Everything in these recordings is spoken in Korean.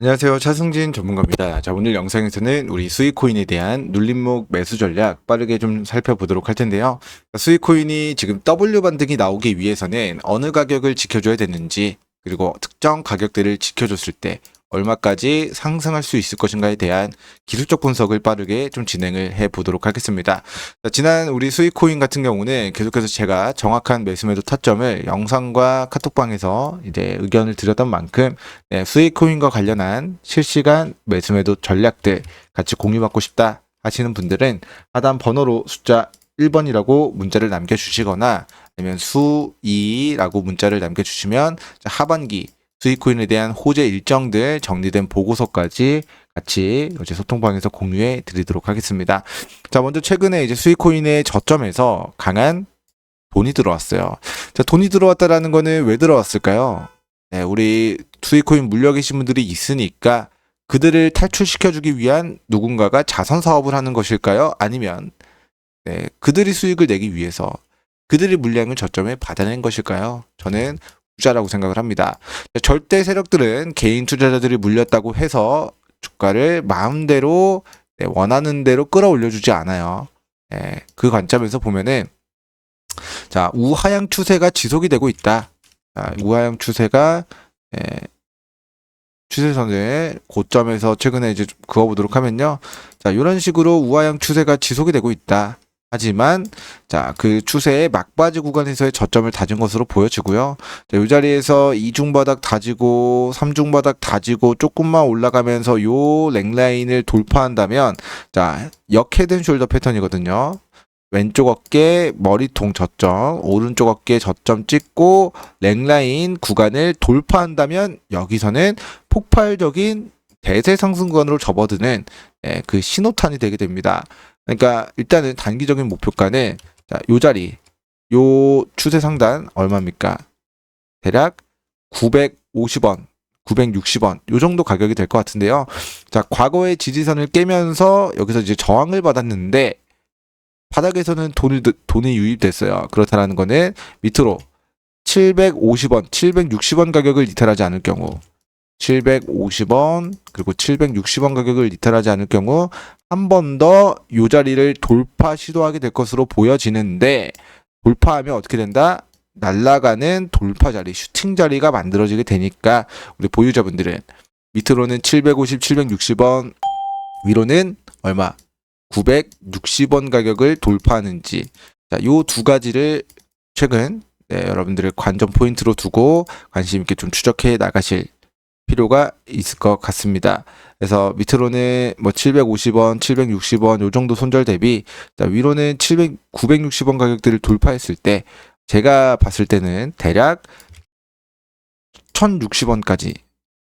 안녕하세요. 차승진 전문가입니다. 자, 오늘 영상에서는 우리 수익코인에 대한 눌림목 매수 전략 빠르게 좀 살펴보도록 할 텐데요. 수익코인이 지금 W 반등이 나오기 위해서는 어느 가격을 지켜줘야 되는지 그리고 특정 가격대를 지켜줬을 때 얼마까지 상승할 수 있을 것인가에 대한 기술적 분석을 빠르게 좀 진행을 해 보도록 하겠습니다. 자, 지난 우리 수익코인 같은 경우는 계속해서 제가 정확한 매수 매도 타점을 영상과 카톡방에서 이제 의견을 드렸던 만큼 네, 수익코인과 관련한 실시간 매수 매도 전략들 같이 공유받고 싶다 하시는 분들은 하단 번호로 숫자 1번이라고 문자를 남겨주시거나 아니면 수2라고 문자를 남겨주시면 자, 하반기 수익코인에 대한 호재 일정들 정리된 보고서까지 같이 어제 소통방에서 공유해 드리도록 하겠습니다. 자, 먼저 최근에 이제 수익코인의 저점에서 강한 돈이 들어왔어요. 자, 돈이 들어왔다라는 거는 왜 들어왔을까요? 네, 우리 수익코인 물려 계신 분들이 있으니까 그들을 탈출시켜주기 위한 누군가가 자선 사업을 하는 것일까요? 아니면 네, 그들이 수익을 내기 위해서 그들의 물량을 저점에 받아낸 것일까요? 저는 투자라고 생각을 합니다. 절대 세력들은 개인 투자자들이 물렸다고 해서 주가를 마음대로 네, 원하는 대로 끌어올려주지 않아요. 네, 그 관점에서 보면은 자 우하향 추세가 지속이 되고 있다. 자, 우하향 추세가 예, 추세선의 고점에서 최근에 이제 좀 그어보도록 하면요. 자, 이런 식으로 우하향 추세가 지속이 되고 있다. 하지만 자, 그 추세의 막바지 구간에서의 저점을 다진 것으로 보여지고요. 자, 이 자리에서 이중 바닥 다지고 삼중 바닥 다지고 조금만 올라가면서 요 랭라인을 돌파한다면 자, 역 헤드앤숄더 패턴이거든요. 왼쪽 어깨 머리통 저점, 오른쪽 어깨 저점 찍고 랭라인 구간을 돌파한다면 여기서는 폭발적인 대세 상승권으로 접어드는 예, 그 신호탄이 되게 됩니다. 그러니까 일단은 단기적인 목표가는 자, 요 자리, 요 추세 상단 얼마입니까? 대략 950원, 960원 요 정도 가격이 될 것 같은데요. 자, 과거의 지지선을 깨면서 여기서 이제 저항을 받았는데 바닥에서는 돈을 돈이 유입됐어요. 그렇다라는 거는 밑으로 750원, 760원 가격을 이탈하지 않을 경우 750원 그리고 760원 가격을 이탈하지 않을 경우 한 번더요 자리를 돌파 시도하게 될 것으로 보여지는데 돌파하면 어떻게 된다? 날아가는 돌파 자리, 슈팅 자리가 만들어지게 되니까 우리 보유자분들은 밑으로는 750, 760원, 위로는 얼마? 960원 가격을 돌파하는지 자, 요 두 가지를 최근 네, 여러분들의 관전 포인트로 두고 관심 있게 좀 추적해 나가실 필요가 있을 것 같습니다. 그래서 밑으로는 뭐 750원, 760원 요 정도 손절 대비 자, 위로는 700, 960원 가격대를 돌파했을 때 제가 봤을 때는 대략 1060원까지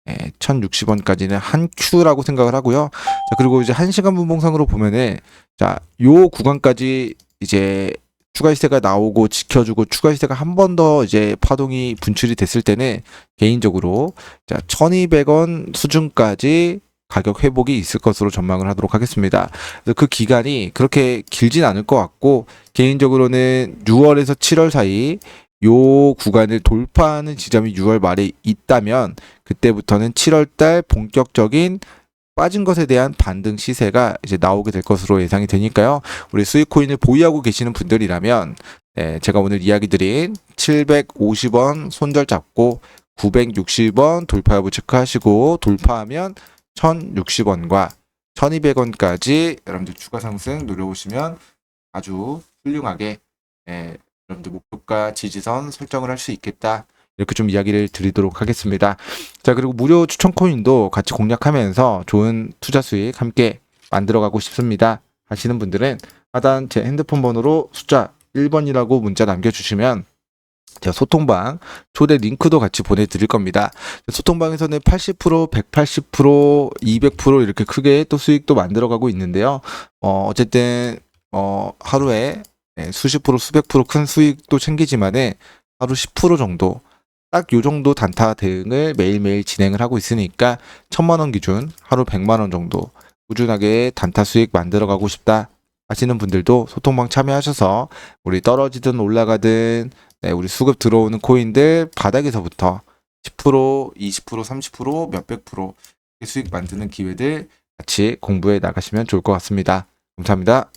예, 1060원까지는 한 큐라고 생각을 하고요. 자, 그리고 이제 1시간 분봉상으로 보면은 자, 요 구간까지 이제 추가 시세가 나오고 지켜주고 추가 시세가 한 번 더 이제 파동이 분출이 됐을 때는 개인적으로 자 1200원 수준까지 가격 회복이 있을 것으로 전망을 하도록 하겠습니다. 그래서 그 기간이 그렇게 길진 않을 것 같고 개인적으로는 6월에서 7월 사이 요 구간을 돌파하는 지점이 6월 말에 있다면 그때부터는 7월 달 본격적인 빠진 것에 대한 반등 시세가 이제 나오게 될 것으로 예상이 되니까요. 우리 수익 코인을 보유하고 계시는 분들이라면 네, 제가 오늘 이야기 드린 750원 손절 잡고 960원 돌파 여부 체크하시고 돌파하면 1060원과 1200원까지 여러분들 추가 상승 노려보시면 아주 훌륭하게 예, 여러분들 목표가 지지선 설정을 할 수 있겠다. 이렇게 좀 이야기를 드리도록 하겠습니다. 자, 그리고 무료 추천 코인도 같이 공략하면서 좋은 투자 수익 함께 만들어가고 싶습니다. 하시는 분들은 하단 제 핸드폰 번호로 숫자 1번이라고 문자 남겨주시면 제가 소통방 초대 링크도 같이 보내드릴 겁니다. 소통방에서는 80%, 180%, 200% 이렇게 크게 또 수익도 만들어가고 있는데요. 어, 어쨌든 어, 하루에 네, 수십 프로, 수백 프로 큰 수익도 챙기지만은 하루 10% 정도 딱 요 정도 단타 대응을 매일매일 진행을 하고 있으니까 천만 원 기준 하루 100만 원 정도 꾸준하게 단타 수익 만들어 가고 싶다 하시는 분들도 소통방 참여하셔서 우리 떨어지든 올라가든 네, 우리 수급 들어오는 코인들 바닥에서부터 10%, 20%, 30%, 몇백 프로 수익 만드는 기회들 같이 공부해 나가시면 좋을 것 같습니다. 감사합니다.